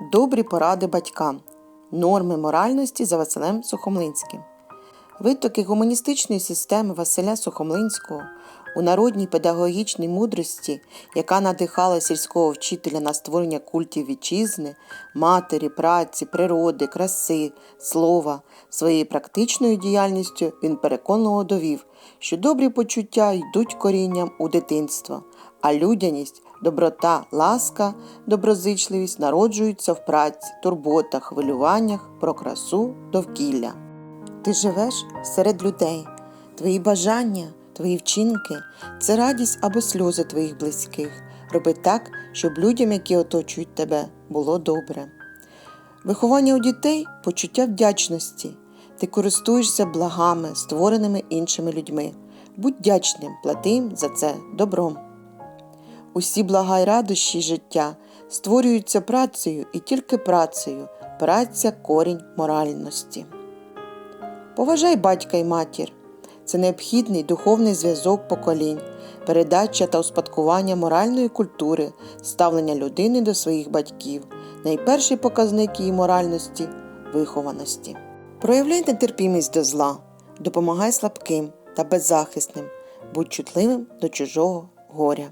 Добрі поради батькам. Норми моральності за Василем Сухомлинським. Витоки гуманістичної системи Василя Сухомлинського у народній педагогічній мудрості, яка надихала сільського вчителя на створення культів вітчизни, матері, праці, природи, краси, слова, своєю практичною діяльністю він переконливо довів, що добрі почуття йдуть корінням у дитинство, а людяність Доброта, ласка, доброзичливість народжуються в праці, турботах, хвилюваннях про красу довкілля. Ти живеш серед людей, твої бажання, твої вчинки це радість або сльози твоїх близьких. Роби так, щоб людям, які оточують тебе, було добре. Виховання у дітей почуття вдячності. Ти користуєшся благами, створеними іншими людьми. Будь вдячним, плати їм за це добром. Усі блага й радощі життя створюються працею і тільки працею. Праця корінь моральності. Поважай батька і матір. Це необхідний духовний зв'язок поколінь, передача та успадкування моральної культури, ставлення людини до своїх батьків, найперший показник її моральності вихованості. Проявляй нетерпімість до зла, допомагай слабким та беззахисним, будь чутливим до чужого горя.